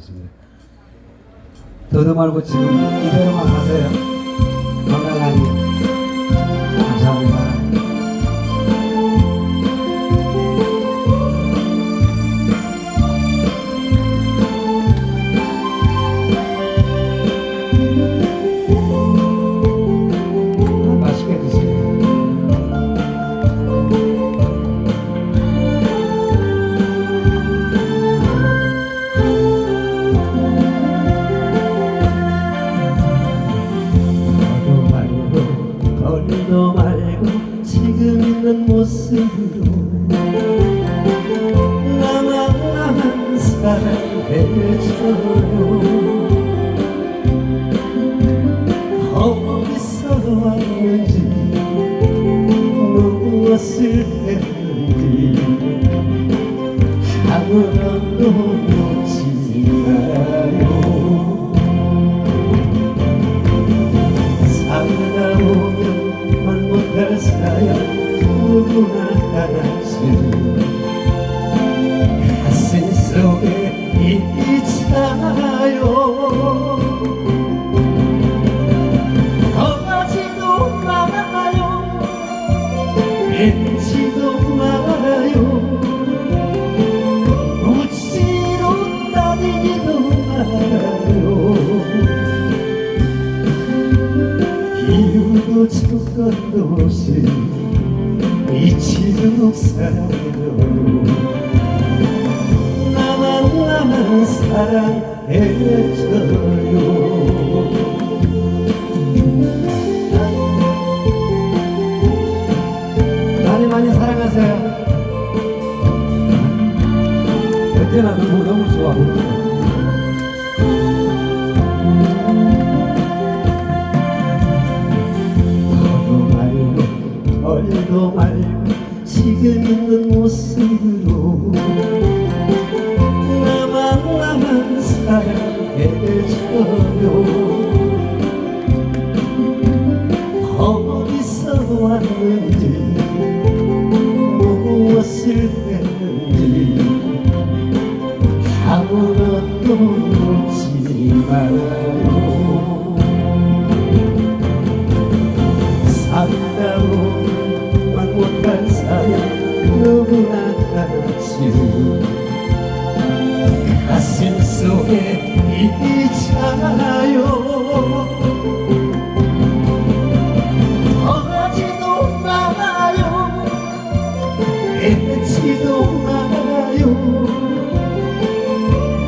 좋습니다. 더도 말고 지금 이대로만 하세요. 건강하게. 어디서 왔는지 무엇을 했는지 아무것도 나만 나만 사랑해줘요. 많이 많이 덜도 말고 지금 있는 모습으로 나만 나만 사랑해줘요. 어디서 왔는지 무엇을 했는지 아무것도 묻지 말아요 애지도 말아요.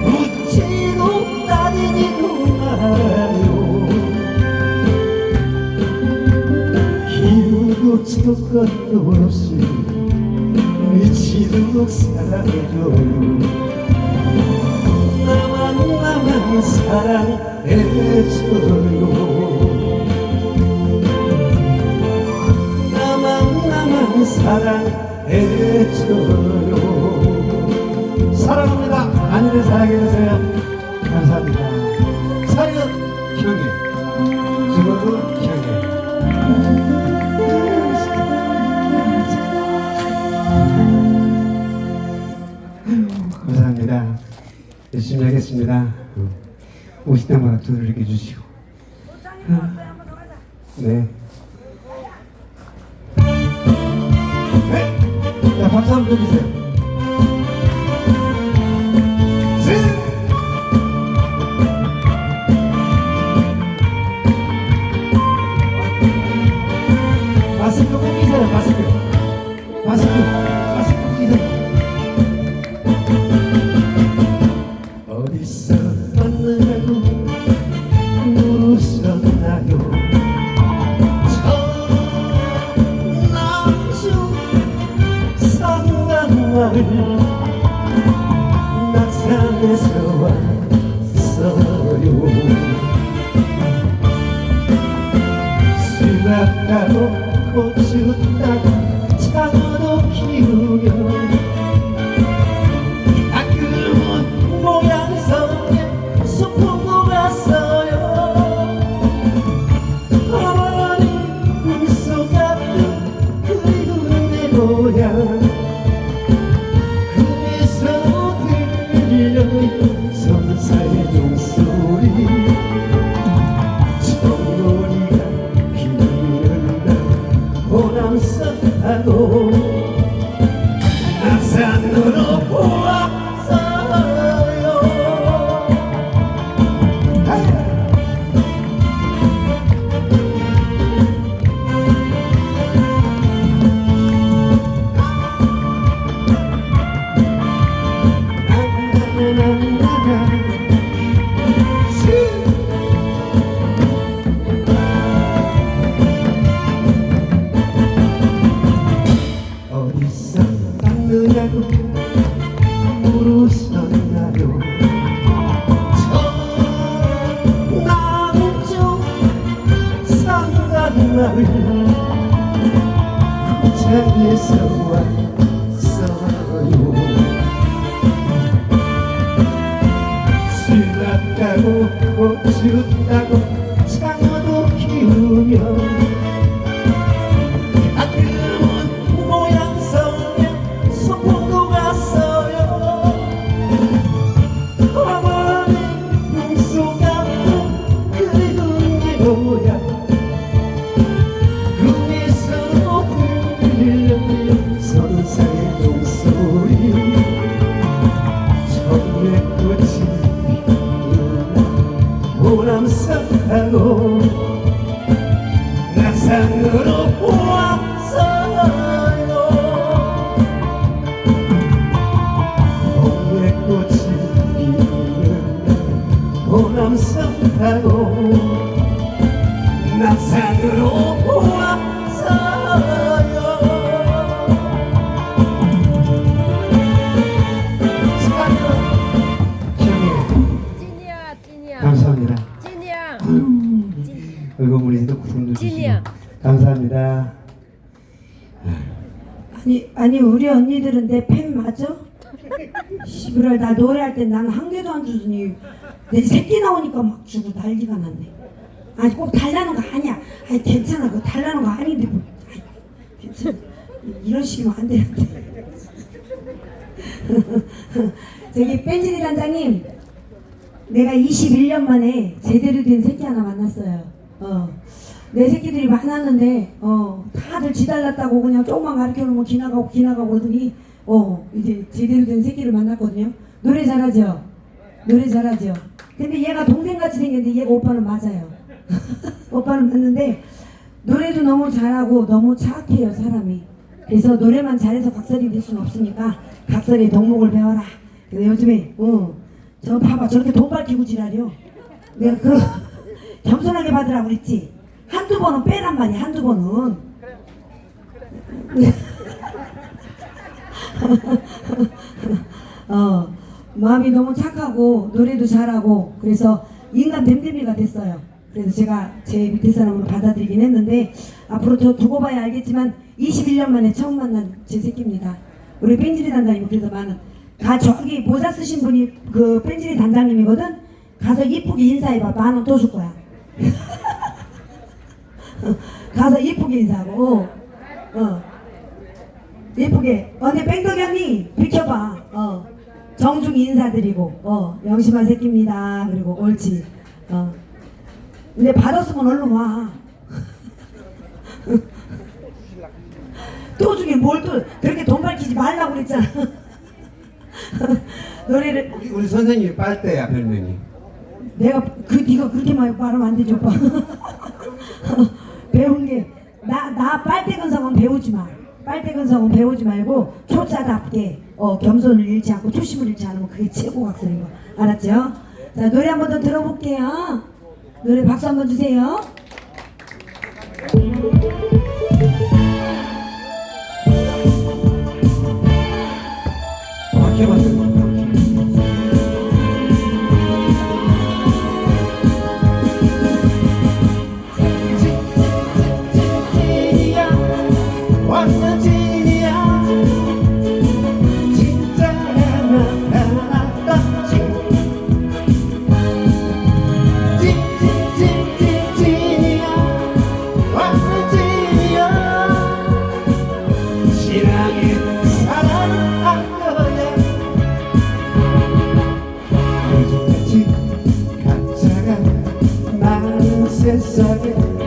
묻지도 따지지도 말아요. 이유도 조건도 없이 미치도록 사랑해줘요. 나만 나만 사랑해줘요. 나만 나만 사랑 해줘요 사랑합니다. 많이들 사랑해 주세요. 감사합니다. 사랑은 기억해. 죽어도 기억해. 감사합니다. 열심히 하겠습니다. 오실 때마다 두드리게 주시고. 네. 네. 자, 박수 한번 주세요. 따고 고 왔어요 슬났다고 꽃죽다고 장어도 키우며 낙상으로 보았어요. 축하해요 찐이야 찐이야. 감사합니다. 찐이야. 그리고 우리 독생도 주시고 찐이야. 감사합니다. 아니 아니 우리 언니들은 내 팬 맞아? 시부랄 나 노래할 때 나는 한 개도 안 주더니 내 새끼 나오니까 막 주고 난리가 났네. 아니 꼭 달라는 거 아니야. 아니 괜찮아 그거 달라는 거 아닌데 뭐. 아이, 괜찮아. 이런 식이면 안 되는데. 저기 뺀지리 단장님 내가 21년 만에 제대로 된 새끼 하나 만났어요. 어. 내 새끼들이 많았는데, 어, 다들 지달랐다고 그냥 조금만 가르쳐 놓으면 기나가고 기나가고 그러더니, 어, 이제 제대로 된 새끼를 만났거든요. 노래 잘하죠? 노래 잘하죠? 근데 얘가 동생같이 생겼는데 얘가 오빠는 맞아요. 오빠는 맞는데, 노래도 너무 잘하고 너무 착해요, 사람이. 그래서 노래만 잘해서 각설이 될 수는 없으니까, 각설의 덕목을 배워라. 근데 요즘에, 어, 저 봐봐, 저렇게 돈 밝히고 지랄이요. 내가 그런, 겸손하게 받으라고 그랬지. 한두 번은 빼란 말이야, 한두 번은. 어, 마음이 너무 착하고, 노래도 잘하고, 그래서 인간 댐댐이가 됐어요. 그래서 제가 제 밑에 사람으로 받아들이긴 했는데, 앞으로 더 두고 봐야 알겠지만, 21년 만에 처음 만난 제 새끼입니다. 우리 뺀질이 단장님, 그래서 많은, 가, 저기 모자 쓰신 분이 그 뺀질이 단장님이거든? 가서 이쁘게 인사해봐. 만원더줄 거야. 가서 이쁘게 인사하고 어, 어. 예쁘게. 언니 뺑덕이 언니 비켜봐. 어 정중히 인사드리고 어 영심한 새끼입니다. 그리고 옳지. 어. 근데 받았으면 얼른 와. 또 중에 뭘 또 그렇게 돈 밝히지 말라고 그랬잖아. 노래를. 우리, 우리 선생님이 빨대야 별명이. 내가 그 네가 그렇게 말하면 안 되죠 오빠. 배운 게 나 나 빨대 근성은 배우지 마 빨대 근 성은 배우지 말고 초짜답게 어 겸손을 잃지 않고 초심을 잃지 않으면 그게 최고 각설인 거. 알았죠? 자 노래 한 번 더 들어볼게요. 노래 박수 한 번 주세요. 박해봤어요 진 많은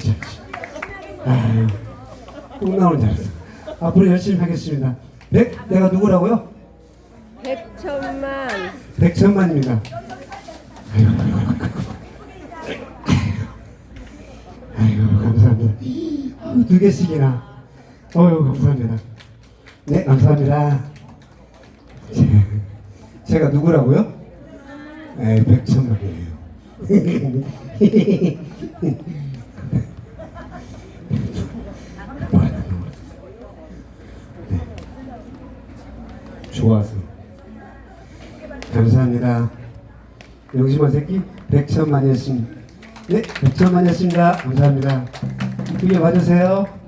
진짜 아유 똥 나오는 잘했어 앞으로 열심히 하겠습니다. 백 내가 누구라고요? 백천만. 백천만입니다. 아유 아유 아유 아유 감사합니다. 아유, 두 개씩이나. 어유 감사합니다. 네 감사합니다. 제, 제가 누구라고요? 네 백천만이에요 네. 좋아서 감사합니다. 영심한 새끼 백천만이었습니다. 네, 백천만이었습니다. 감사합니다. 이쁘게 봐주세요.